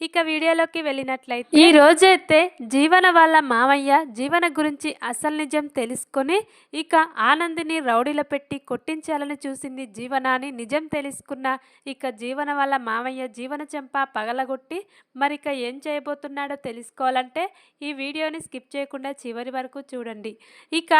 ఇక వీడియోలోకి వెళ్ళినట్లయితే ఈ రోజైతే జీవన వాళ్ళ మామయ్య జీవన గురించి అసలు నిజం తెలుసుకొని ఇక ఆనందిని రౌడీలో పెట్టి కొట్టించాలని చూసింది జీవన అని నిజం తెలుసుకున్న ఇక జీవన వాళ్ళ మామయ్య జీవన చెంప పగలగొట్టి మరి ఇక ఏం చేయబోతున్నాడో తెలుసుకోవాలంటే ఈ వీడియోని స్కిప్ చేయకుండా చివరి వరకు చూడండి. ఇక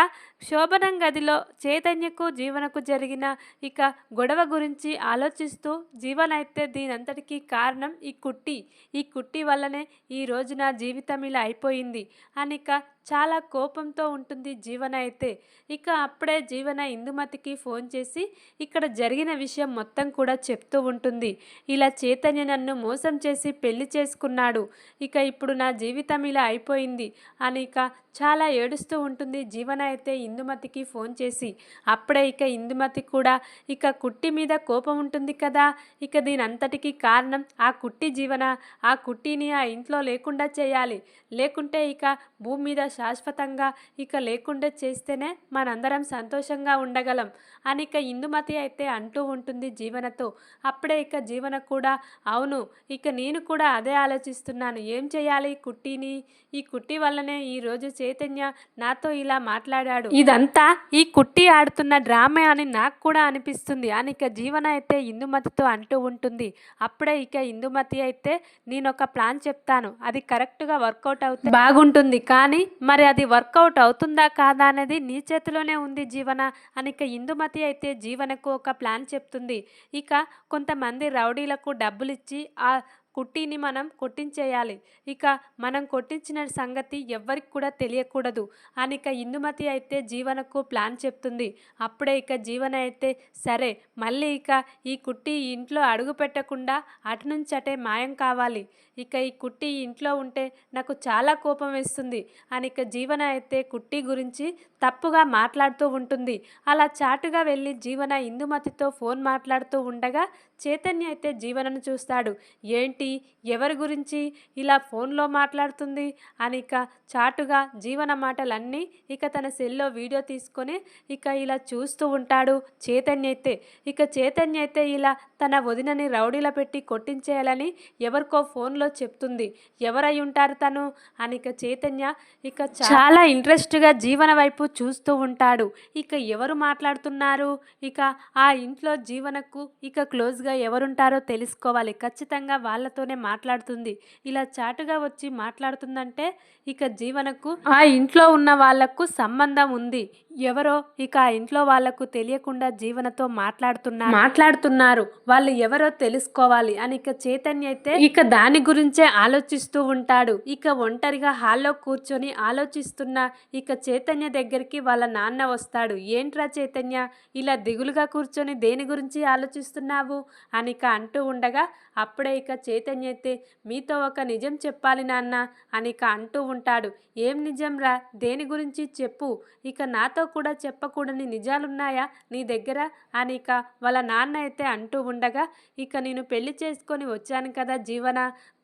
శోభనం గదిలో చైతన్యకు జీవనకు జరిగిన ఇక గొడవ గురించి ఆలోచిస్తూ జీవన అయితే దీనంతటికీ కారణం ఈ కుట్టి. ఈ కుట్టి వల్లనే ఈ నా జీవితం ఇలా అయిపోయింది. అనిక చాలా కోపంతో ఉంటుంది జీవన అయితే. ఇక అప్పుడే జీవన ఇందుమతికి ఫోన్ చేసి ఇక్కడ జరిగిన విషయం మొత్తం కూడా చెప్తూ ఉంటుంది. ఇలా చైతన్య నన్ను మోసం చేసి పెళ్ళి చేసుకున్నాడు. ఇక ఇప్పుడు నా జీవితం ఇలా అయిపోయింది అని ఇక చాలా ఏడుస్తూ ఉంటుంది జీవన అయితే ఇందుమతికి ఫోన్ చేసి. అప్పుడే ఇక ఇందుమతి కూడా ఇక కుట్టి మీద కోపం ఉంటుంది కదా. ఇక దీని అంతటికీ కారణం ఆ కుట్టి జీవన. ఆ కుట్టిని ఆ ఇంట్లో లేకుండా చేయాలి. లేకుంటే ఇక భూమి మీద శాశ్వతంగా ఇక లేకుండా చేస్తేనే మనందరం సంతోషంగా ఉండగలం అని ఇక ఇందుమతి అయితే అంటూ ఉంటుంది జీవనతో. అప్పుడే ఇక జీవన కూడా అవును ఇక నేను కూడా అదే ఆలోచిస్తున్నాను. ఏం చేయాలి కుట్టిని? ఈ కుట్టి వల్లనే ఈరోజు చైతన్య నాతో ఇలా మాట్లాడాడు. ఇదంతా ఈ కుట్టి ఆడుతున్న డ్రామా అని నాకు కూడా అనిపిస్తుంది అని ఇక జీవన అయితే ఇందుమతితో అంటూ ఉంటుంది. అప్పుడే ఇక ఇందుమతి అయితే నేను ఒక ప్లాన్ చెప్తాను. అది కరెక్ట్గా వర్కౌట్ అవుతుంది బాగుంటుంది. కానీ మరి అది వర్కౌట్ అవుతుందా కాదా అనేది నీ చేతిలోనే ఉంది జీవన అని ఇక ఇందుమతి అయితే జీవనకు ఒక ప్లాన్ చెప్తుంది. ఇక కొంతమంది రౌడీలకు డబ్బులు ఇచ్చి ఆ కుట్టిని మనం కొట్టించేయాలి. ఇక మనం కొట్టించిన సంగతి ఎవ్వరికి కూడా తెలియకూడదు. అని ఇక ఇందుమతి అయితే జీవనకు ప్లాన్ చెప్తుంది. అప్పుడే ఇక జీవన అయితే సరే మళ్ళీ ఇక ఈ కుట్టి ఇంట్లో అడుగు పెట్టకుండా అటు నుంచి అటే మాయం కావాలి. ఇక ఈ కుట్టి ఇంట్లో ఉంటే నాకు చాలా కోపం వేస్తుంది. అని ఇక జీవన అయితే కుట్టి గురించి తప్పుగా మాట్లాడుతూ ఉంటుంది. అలా చాటుగా వెళ్ళి జీవన ఇందుమతితో ఫోన్ మాట్లాడుతూ ఉండగా చైతన్య అయితే జీవనను చూస్తాడు. ఏంటి? ఎవరి గురించి ఇలా ఫోన్లో మాట్లాడుతుంది? అని ఇక చాటుగా జీవన మాటలన్నీ ఇక తన సెల్లో వీడియో తీసుకొని ఇక ఇలా చూస్తూ ఉంటాడు చైతన్య అయితే. ఇక చైతన్య అయితే ఇలా తన వదినని రౌడీలో పెట్టి కొట్టించేయాలని ఎవరికో ఫోన్లో చెప్తుంది. ఎవరై ఉంటారు తను? అని ఇక చైతన్య ఇక చాలా ఇంట్రెస్ట్గా జీవన వైపు చూస్తూ ఉంటాడు. ఇక ఎవరు మాట్లాడుతున్నారు? ఇక ఆ ఇంట్లో జీవనకు ఇక క్లోజ్గా ఎవరుంటారో తెలుసుకోవాలి. ఖచ్చితంగా వాళ్ళతోనే మాట్లాడుతుంది. ఇలా చాటుగా వచ్చి మాట్లాడుతుందంటే ఇక జీవనకు ఆ ఇంట్లో ఉన్న వాళ్ళకు సంబంధం ఉంది. ఎవరో ఇక ఆ ఇంట్లో వాళ్ళకు తెలియకుండా జీవనతో మాట్లాడుతున్నారు. మాట్లాడుతున్నారు. వాళ్ళు ఎవరో తెలుసుకోవాలి అని ఇక చైతన్య అయితే ఇక దాని గురించే ఆలోచిస్తూ ఉంటాడు. ఇక ఒంటరిగా హాల్లో కూర్చొని ఆలోచిస్తున్న ఇక చైతన్య దగ్గరికి వాళ్ళ నాన్న వస్తాడు. ఏంట్రా చైతన్య ఇలా దిగులుగా కూర్చొని దేని గురించి ఆలోచిస్తున్నావు? అని ఇక అంటూ ఉండగా అప్పుడే ఇక చైతన్య అయితే మీతో ఒక నిజం చెప్పాలి నాన్న అని ఇక అంటూ ఉంటాడు. ఏం నిజం రా? దేని గురించి చెప్పు? ఇక నాతో కూడా చెప్పకూడని నిజాలున్నాయా నీ దగ్గర? అని ఇక వాళ్ళ నాన్న అయితే అంటూ ఉండగా ఇక నేను పెళ్ళి చేసుకొని వచ్చాను కదా జీవన?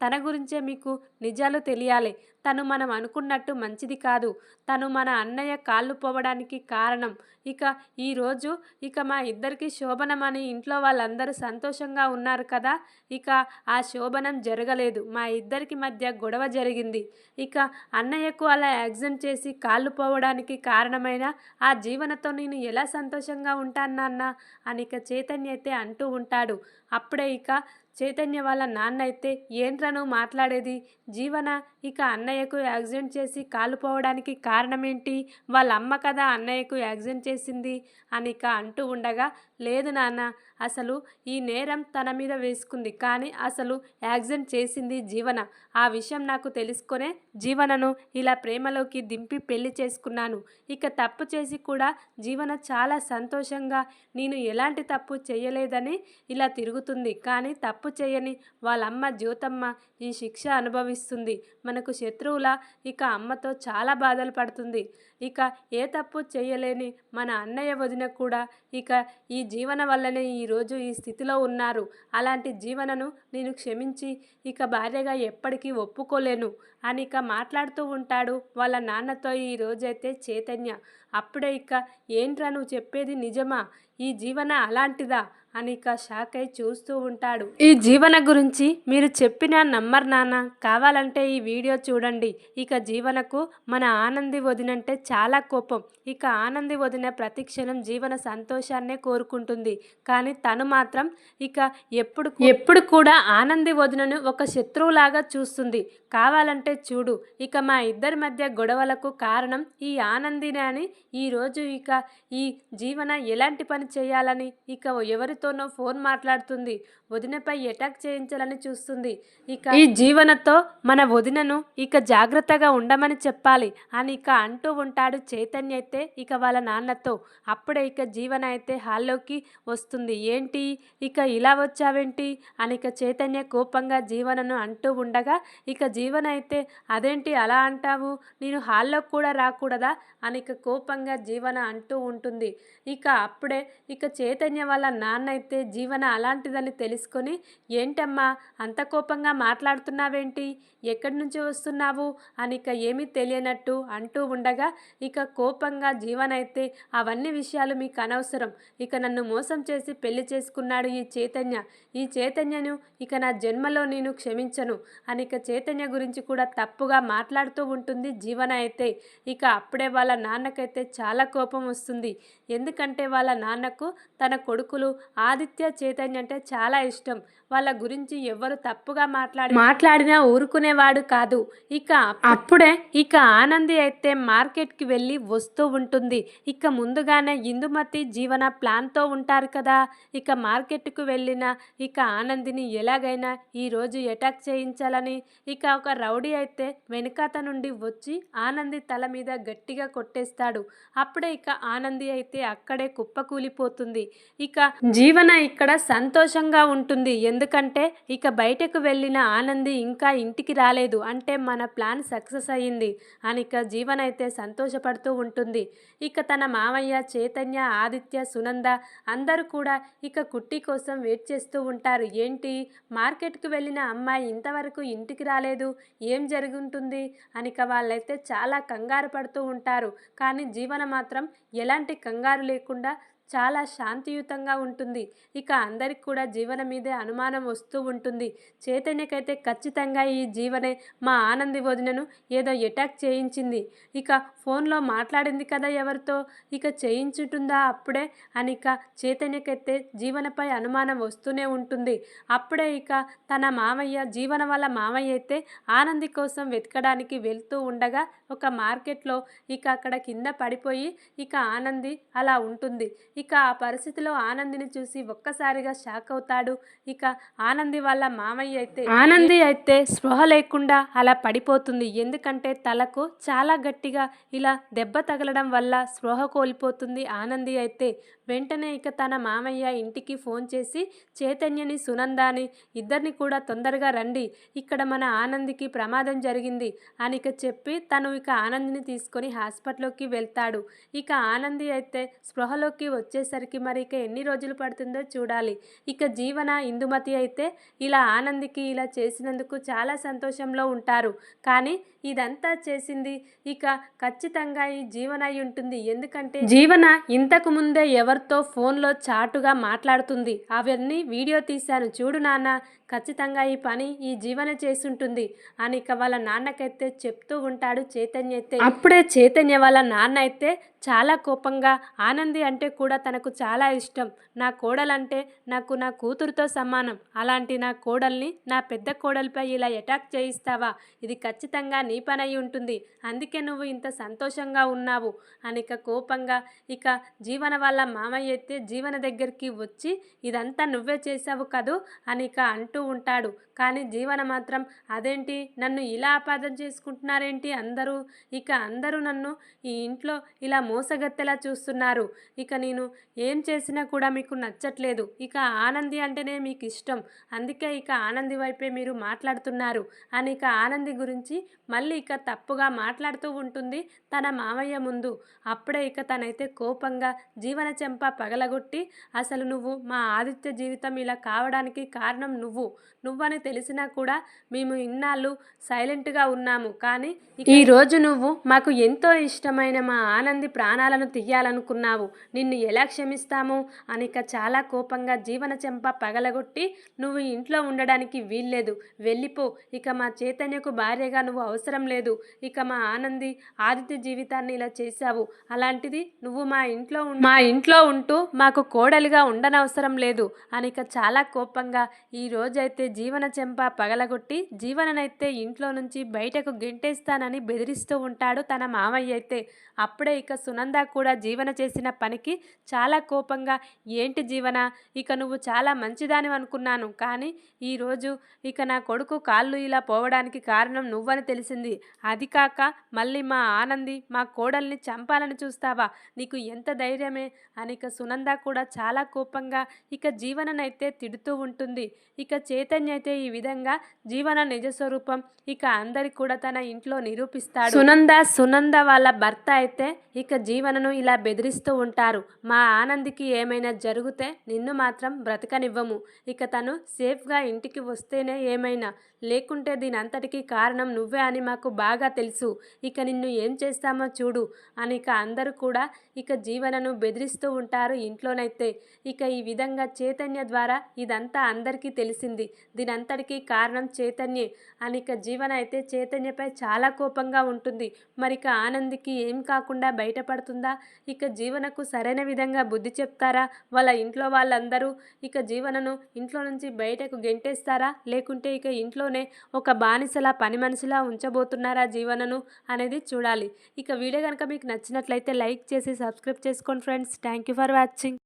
తన గురించే మీకు నిజాలు తెలియాలి. తను మనం అనుకున్నట్టు మంచిది కాదు. తను మన అన్నయ్య కాళ్ళు పోవడానికి కారణం. ఇక ఈరోజు ఇక మా ఇద్దరికి శోభనమని ఇంట్లో వాళ్ళందరూ సంతోషంగా ఉన్నారు కదా. ఇక ఆ శోభనం జరగలేదు. మా ఇద్దరికి మధ్య గొడవ జరిగింది. ఇక అన్నయ్యకు అలా యాక్సిడెంట్ చేసి కాళ్ళు పోవడానికి కారణమైన ఆ జీవనతో నేను ఎలా సంతోషంగా ఉంటాను నాన్న అని ఇక చైతన్య అయితే అంటూ ఉంటాడు. అప్పుడే ఇక చైతన్య వాళ్ళ నాన్న అయితే ఏంట్రను మాట్లాడేది? జీవన ఇక అన్నయ్యకు యాక్సిడెంట్ చేసి కాలుపోవడానికి కారణం ఏంటి వాళ్ళ అమ్మ కదా అన్నయ్యకు యాక్సిడెంట్ చేసింది అని ఇక అంటూ ఉండగా లేదు నాన్న అసలు ఈ నేరం తన మీద వేసుకుంది. కానీ అసలు యాక్సిడెంట్ చేసింది జీవన. ఆ విషయం నాకు తెలుసుకొనే జీవనను ఇలా ప్రేమలోకి దింపి పెళ్ళి చేసుకున్నాను. ఇక తప్పు చేసి కూడా జీవన చాలా సంతోషంగా నేను ఎలాంటి తప్పు చేయలేదని ఇలా తిరుగుతుంది. కానీ తప్పు చేయని వాళ్ళ అమ్మ జ్యోతమ్మ ఈ శిక్ష అనుభవిస్తుంది. మనకు శత్రువుల ఇక అమ్మతో చాలా బాధలు పడుతుంది. ఇక ఏ తప్పు చేయలేని మన అన్నయ్య వదిన కూడా ఇక ఈ జీవన వల్లనే ఈ ఈరోజు ఈ స్థితిలో ఉన్నారు. అలాంటి జీవనను నేను క్షమించి ఇక భార్యగా ఎప్పటికీ ఒప్పుకోలేను అని ఇక మాట్లాడుతూ ఉంటాడు వాళ్ళ నాన్నతో ఈ రోజైతే చైతన్య. అప్పుడే ఇక ఏంట్రా నువ్వు చెప్పేది నిజమా? ఈ జీవన అలాంటిదా? అని ఇక షాక్ అయి చూస్తూ ఉంటాడు. ఈ జీవన గురించి మీరు చెప్పిన నమ్మర్ నాన్న కావాలంటే ఈ వీడియో చూడండి. ఇక జీవనకు మన ఆనంది వదినంటే చాలా కోపం. ఇక ఆనంది వదిన ప్రతి క్షణం జీవన సంతోషాన్నే కోరుకుంటుంది. కానీ తను మాత్రం ఇక ఎప్పుడు ఎప్పుడు కూడా ఆనంది వదినను ఒక శత్రువులాగా చూస్తుంది. కావాలంటే చూడు. ఇక మా ఇద్దరి మధ్య గొడవలకు కారణం ఈ ఆనందినే అని ఈరోజు ఇక ఈ జీవన ఎలాంటి పని చేయాలని ఇక ఎవరు ఎవరితోనో ఫోన్ మాట్లాడుతుంది. వదినపై అటాక్ చేయించాలని చూస్తుంది. ఇక ఈ జీవనతో మన వదినను ఇక జాగ్రత్తగా ఉండమని చెప్పాలి అని ఇక అంటూ ఉంటాడు చైతన్య అయితే ఇక వాళ్ళ నాన్నతో. అప్పుడే ఇక జీవన అయితే హాల్లోకి వస్తుంది. ఏంటి? ఇక ఇలా వచ్చావేంటి? అని ఇక చైతన్య కోపంగా జీవనను అంటూ ఉండగా ఇక జీవన అయితే అదేంటి అలా అంటావు? నేను హాల్లోకి కూడా రాకూడదా? అని ఇక కోపంగా జీవన అంటూ ఉంటుంది. ఇక అప్పుడే ఇక చైతన్య వాళ్ళ నాన్న అయితే జీవన అలాంటిదని తెలుసుకొని ఏంటమ్మా అంత కోపంగా మాట్లాడుతున్నావేంటి? ఎక్కడి నుంచి వస్తున్నావు? అని ఇక ఏమీ తెలియనట్టు అంటూ ఉండగా ఇక కోపంగా జీవనైతే అయితే అవన్నీ విషయాలు మీకు అనవసరం. ఇక నన్ను మోసం చేసి పెళ్ళి చేసుకున్నాడు ఈ చైతన్య. ఈ చైతన్యను ఇక నా జన్మలో నేను క్షమించను అని ఇక చైతన్య గురించి కూడా తప్పుగా మాట్లాడుతూ ఉంటుంది జీవన అయితే ఇక అప్పుడే వాళ్ళ నాన్నకైతే చాలా కోపం వస్తుంది. ఎందుకంటే వాళ్ళ నాన్నకు తన కొడుకులు ఆదిత్య చైతన్య అంటే చాలా ఇష్టం. వాళ్ళ గురించి ఎవరు తప్పుగా మాట్లాడి మాట్లాడినా ఊరుకునేవాడు కాదు. ఇక అప్పుడే ఇక ఆనంది అయితే మార్కెట్కి వెళ్ళి వస్తూ ఉంటుంది. ఇక ముందుగానే ఇందుమతి జీవన ప్లాన్తో ఉంటారు కదా. ఇక మార్కెట్కు వెళ్ళిన ఇక ఆనందిని ఎలాగైనా ఈరోజు అటాక్ చేయించాలని ఇక ఒక రౌడీ అయితే వెనుకాత నుండి వచ్చి ఆనంది తల మీద గట్టిగా కొట్టేస్తాడు. అప్పుడే ఇక ఆనంది అయితే అక్కడే కుప్పకూలిపోతుంది. ఇక జీవన ఇక్కడ సంతోషంగా ఉంటుంది. ఎందుకంటే ఇక బయటకు వెళ్ళిన ఆనంది ఇంకా ఇంటికి రాలేదు. అంటే మన ప్లాన్ సక్సెస్ అయ్యింది అనిక జీవన్ అయితే సంతోషపడుతూ ఉంటుంది. ఇక తన మామయ్య చైతన్య ఆదిత్య సునంద అందరూ కూడా ఇక కుట్టి కోసం వెయిట్ చేస్తూ ఉంటారు. ఏంటి? మార్కెట్కి వెళ్ళిన అమ్మాయి ఇంతవరకు ఇంటికి రాలేదు. ఏం జరుగుంటుంది? అనిక వాళ్ళైతే చాలా కంగారు పడుతూ ఉంటారు. కానీ జీవన మాత్రం ఎలాంటి కంగారు లేకుండా చాలా శాంతియుతంగా ఉంటుంది. ఇక అందరికి కూడా జీవన మీదే అనుమానం వస్తూ ఉంటుంది. చైతన్యకైతే ఖచ్చితంగా ఈ జీవనే మా ఆనంది వదినను ఏదో అటాక్ చేయించింది. ఇక ఫోన్లో మాట్లాడింది కదా ఎవరితో? ఇక చేయించుంటుందా అప్పుడే? అని ఇక చైతన్యకైతే జీవనపై అనుమానం వస్తూనే ఉంటుంది. అప్పుడే ఇక తన మామయ్య జీవన వల్ల మామయ్య అయితే ఆనంది కోసం వెతకడానికి వెళ్తూ ఉండగా ఒక మార్కెట్లో ఇక అక్కడ కింద పడిపోయి ఇక ఆనంది అలా ఉంటుంది. ఇక ఆ పరిస్థితిలో ఆనందిని చూసి ఒక్కసారిగా షాక్ అవుతాడు. ఇక ఆనంది వాళ్ళ మామయ్య అయితే ఆనంది అయితే స్పృహ లేకుండా అలా పడిపోతుంది. ఎందుకంటే తలకు చాలా గట్టిగా ఇలా దెబ్బ తగలడం వల్ల స్పృహ కోల్పోతుంది ఆనంది అయితే. వెంటనే ఇక తన మామయ్య ఇంటికి ఫోన్ చేసి చైతన్యని సునందాని ఇద్దరిని కూడా తొందరగా రండి. ఇక్కడ మన ఆనందికి ప్రమాదం జరిగింది అని ఇక చెప్పి తను ఇక ఆనందిని తీసుకొని హాస్పిటల్లోకి వెళ్తాడు. ఇక ఆనంది అయితే స్పృహలోకి వచ్చేసరికి మరి ఇక ఎన్ని రోజులు పడుతుందో చూడాలి. ఇక జీవన ఇందుమతి అయితే ఇలా ఆనందికి ఇలా చేసినందుకు చాలా సంతోషంలో ఉంటారు. కానీ ఇదంతా చేసింది ఇక ఖచ్చితంగా ఈ జీవన అయి ఉంటుంది. ఎందుకంటే జీవన ఇంతకు ముందే ఎవరితో ఫోన్లో చాటుగా మాట్లాడుతుంది. అవన్నీ వీడియో తీశాను. చూడు నాన్న ఖచ్చితంగా ఈ పని ఈ జీవన చేసుంటుంది అని ఇక వాళ్ళ నాన్నకైతే చెప్తూ ఉంటాడు చేతి అప్పుడే చైతన్య వాళ్ళ నాన్న అయితే చాలా కోపంగా ఆనంది అంటే కూడా తనకు చాలా ఇష్టం. నా కోడలంటే నాకు నా కూతురుతో సమానం. అలాంటి నా కోడల్ని నా పెద్ద కోడలిపై ఇలా అటాక్ చేయిస్తావా? ఇది ఖచ్చితంగా నీ పని అయి ఉంటుంది. అందుకే నువ్వు ఇంత సంతోషంగా ఉన్నావు. అని ఇక కోపంగా ఇక జీవన వాళ్ళ మామయ్య అయితే జీవన దగ్గరికి వచ్చి ఇదంతా నువ్వే చేసావు కదూ? అని ఇక అంటూ ఉంటాడు. కానీ జీవన మాత్రం అదేంటి? నన్ను ఇలా అపార్థం చేసుకుంటున్నారేంటి అందరూ? ఇక అందరూ నన్ను ఈ ఇంట్లో ఇలా మోసగత్తెలా చూస్తున్నారు. ఇక నేను ఏం చేసినా కూడా మీకు నచ్చట్లేదు. ఇక ఆనంది అంటేనే మీకు ఇష్టం. అందుకే ఇక ఆనంది వైపే మీరు మాట్లాడుతున్నారు. అని ఇక ఆనంది గురించి మళ్ళీ ఇక తప్పుగా మాట్లాడుతూ ఉంటుంది తన మామయ్య ముందు. అప్పుడే ఇక తనైతే కోపంగా జీవన చెంప పగలగొట్టి అసలు నువ్వు మా ఆదిత్య జీవితం ఇలా కావడానికి కారణం నువ్వు. నువ్వని తెలిసినా కూడా మేము ఇన్నాళ్ళు సైలెంట్గా ఉన్నాము. కానీ ఈరోజు నువ్వు మాకు ఎంతో ఇష్టమైన మా ఆనంది ప్రాణాలను తీయాలనుకున్నావు. నిన్ను ఎలా క్షమిస్తాము? అని ఇక చాలా కోపంగా జీవన చెంప పగలగొట్టి నువ్వు ఇంట్లో ఉండడానికి వీల్లేదు. వెళ్ళిపో. ఇక మా చైతన్యకు భార్యగా నువ్వు అవసరం లేదు. ఇక మా ఆనంది ఆదిత్య జీవితాన్ని ఇలా చేశావు. అలాంటిది నువ్వు మా ఇంట్లో మా ఇంట్లో ఉంటూ మాకు కోడలిగా ఉండనవసరం లేదు. అని ఇక చాలా కోపంగా ఈ రోజైతే జీవన చెంప పగలగొట్టి జీవననైతే ఇంట్లో నుంచి బయటకు గెంటేస్తానని బెదిరిస్తూ ఉంటాడు తన మామయ్య అయితే. అప్పుడే ఇక సునంద కూడా జీవన చేసిన పనికి చాలా కోపంగా ఏంటి జీవన? ఇక నువ్వు చాలా మంచిదాని అనుకున్నాను. కానీ ఈరోజు ఇక నా కొడుకు కాళ్ళు ఇలా పోవడానికి కారణం నువ్వని తెలిసింది. అది కాక మళ్ళీ మా ఆనంది మా కోడల్ని చంపాలని చూస్తావా? నీకు ఎంత ధైర్యమే? అని ఇక సునంద కూడా చాలా కోపంగా ఇక జీవననైతే తిడుతూ ఉంటుంది. ఇక చైతన్య అయితే ఈ విధంగా జీవన నిజ స్వరూపం ఇక అందరికి కూడా తన ఇంట్లో నిరూపిస్తాడు. సునంద సునంద వాళ్ళ భర్త అయితే ఇక జీవనను ఇలా బెదిరిస్తూ ఉంటారు. మా ఆనందికి ఏమైనా జరిగితే నిన్ను మాత్రం బ్రతకనివ్వము. ఇక తను సేఫ్గా ఇంటికి వస్తేనే ఏమైనా. లేకుంటే దీని అంతటికీ కారణం నువ్వే అని మాకు బాగా తెలుసు. ఇక నిన్ను ఏం చేస్తామో చూడు. అని ఇక అందరూ కూడా ఇక జీవనను బెదిరిస్తూ ఉంటారు ఇంట్లోనైతే. ఇక ఈ విధంగా చైతన్య ద్వారా ఇదంతా అందరికీ తెలిసింది. దీనంతటికీ కారణం చైతన్యే. అని ఇక జీవన అయితే చైతన్యపై చాలా కోపంగా ఉంటుంది. మరి ఇక ఆనందికి ఏం కాకుండా సహాయపడుతుందా ఇక జీవనకు సరైన విధంగా బుద్ధి చెప్తారా? వాళ్ళ ఇంట్లో వాళ్ళందరూ ఇక జీవనను ఇంట్లో నుంచి బయటకు గెంటేస్తారా? లేకుంటే ఇక ఇంట్లోనే ఒక బానిసలా పని మనిషిలా ఉంచబోతున్నారా జీవనను అనేది చూడాలి. ఇక వీడియో కనుక మీకు నచ్చినట్లయితే లైక్ చేసి సబ్స్క్రైబ్ చేసుకోండి friends. Thank you for watching.